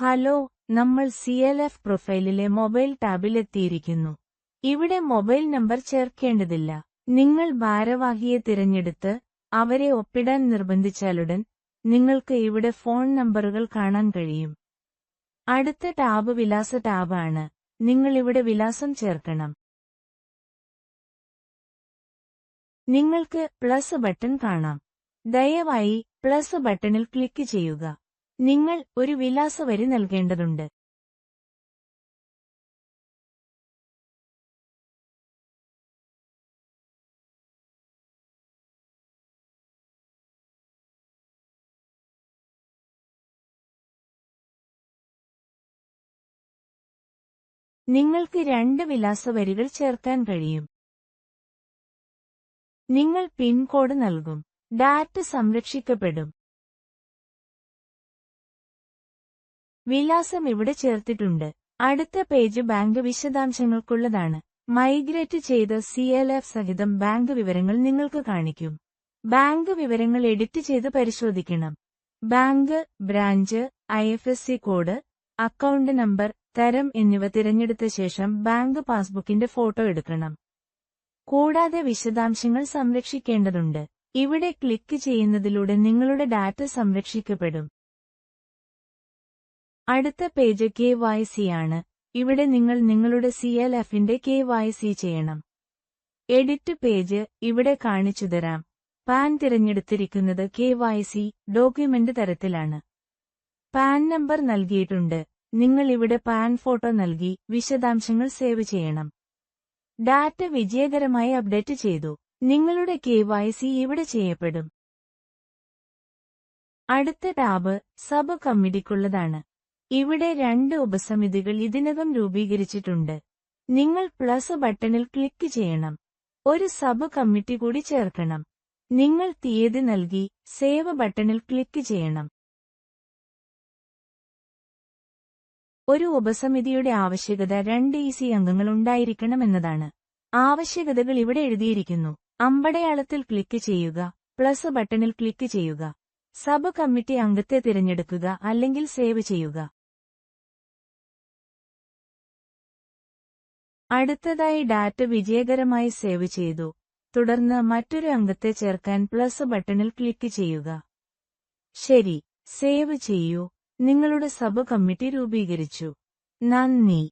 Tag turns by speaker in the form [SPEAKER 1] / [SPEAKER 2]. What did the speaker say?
[SPEAKER 1] Hello നമ്മൾ C L F പ്രൊഫൈലിലെ mobile ടാബിലെത്തിയിരിക്കുന്നു. ഇവിടെ മൊബൈൽ നമ്പർ ചേർക്കേണ്ടതില്ല. നിങ്ങൾ ഭാരവാഹിയെ തിരഞ്ഞെടുത്ത് അവരെ ഒപ്പിടാൻ നിർബന്ധിച്ചാലുടൻ നിങ്ങൾക്ക് ഇവിടെ ഫോൺ നമ്പറുകൾ കാണാൻ കഴിയും. അടുത്ത ടാബ് വിലാസ ടാബാണ്. നിങ്ങൾ ഇവിടെ വിലാസം ചേർക്കണം. നിങ്ങൾക്ക് പ്ലസ് ബട്ടൺ കാണാം. ദയവായി പ്ലസ് ബട്ടണിൽ ക്ലിക്ക് ചെയ്യുക. നിങ്ങൾ ഒരു വിലാസ വരി നൽകേണ്ടതുണ്ട്. നിങ്ങൾക്ക് രണ്ട് വിലാസ വരികൾ ചേർക്കാൻ കഴിയും. നിങ്ങൾ പിൻകോഡ് നൽകും. ഡാറ്റ സംരക്ഷിക്കപ്പെടും. വിലാസം ഇവിടെ ചേർത്തിട്ടുണ്ട്. അടുത്ത പേജ് ബാങ്ക് വിശദാംശങ്ങൾക്കുള്ളതാണ്. മൈഗ്രേറ്റ് ചെയ്ത സി സഹിതം ബാങ്ക് വിവരങ്ങൾ നിങ്ങൾക്ക് കാണിക്കും. ബാങ്ക് വിവരങ്ങൾ എഡിറ്റ് ചെയ്ത് പരിശോധിക്കണം. Bank branch I code account number തരം എന്നിവ തിരഞ്ഞെടുത്ത ശേഷം ബാങ്ക് പാസ്ബുക്കിന്റെ ഫോട്ടോ എടുക്കണം. കൂടാതെ വിശദാംശങ്ങൾ സംരക്ഷിക്കേണ്ടതുണ്ട്. ഇവിടെ ക്ലിക്ക് ചെയ്യുന്നതിലൂടെ നിങ്ങളുടെ ഡാറ്റ സംരക്ഷിക്കപ്പെടും. അടുത്ത പേജ് കെ വൈ സി ആണ്. ഇവിടെ നിങ്ങൾ നിങ്ങളുടെ സി എൽ എഫിന്റെ കെ വൈ സി ചെയ്യണം. എഡിറ്റ് പേജ് ഇവിടെ കാണിച്ചു തരാം. പാൻ തിരഞ്ഞെടുത്തിരിക്കുന്നത് കെ വൈ സി ഡോക്യുമെന്റ് തരത്തിലാണ്. പാൻ നമ്പർ നൽകിയിട്ടുണ്ട്. നിങ്ങൾ ഇവിടെ പാൻ ഫോട്ടോ നൽകി വിശദാംശങ്ങൾ സേവ് ചെയ്യണം. ഡാറ്റ വിജയകരമായി അപ്ഡേറ്റ് ചെയ്തു. നിങ്ങളുടെ കെ വൈ സി ഇവിടെ ചെയ്യപ്പെടും. അടുത്ത ടാബ് സബ് കമ്മിറ്റിക്കുള്ളതാണ്. ഇവിടെ രണ്ട് ഉപസമിതികൾ ഇതിനകം രൂപീകരിച്ചിട്ടുണ്ട്. നിങ്ങൾ പ്ലസ് ബട്ടണിൽ ക്ലിക്ക് ചെയ്യണം. ഒരു സബ് കമ്മിറ്റി കൂടി ചേർക്കണം. നിങ്ങൾ തീയതി നൽകി സേവ് ബട്ടണിൽ ക്ലിക്ക് ചെയ്യണം. ഒരു ഉപസമിതിയുടെ ആവശ്യകത രണ്ട് ഇ സി അംഗങ്ങൾ ഉണ്ടായിരിക്കണമെന്നതാണ് ആവശ്യകതകൾ ഇവിടെ എഴുതിയിരിക്കുന്നു. അമ്പടയാളത്തിൽ ക്ലിക്ക് ചെയ്യുക പ്ലസ് ബട്ടണിൽ ക്ലിക്ക് ചെയ്യുക. സബ് കമ്മിറ്റി അംഗത്തെ തിരഞ്ഞെടുക്കുക അല്ലെങ്കിൽ സേവ് ചെയ്യുക. അടുത്തതായി ഡാറ്റ വിജയകരമായി സേവ് ചെയ്തു. തുടർന്ന് മറ്റൊരു അംഗത്തെ ചേർക്കാൻ പ്ലസ് ബട്ടണിൽ ക്ലിക്ക് ചെയ്യുക. ശരി സേവ് ചെയ്യൂ. നിങ്ങളുടെ സബ് കമ്മിറ്റി രൂപീകരിച്ചു. നന്ദി.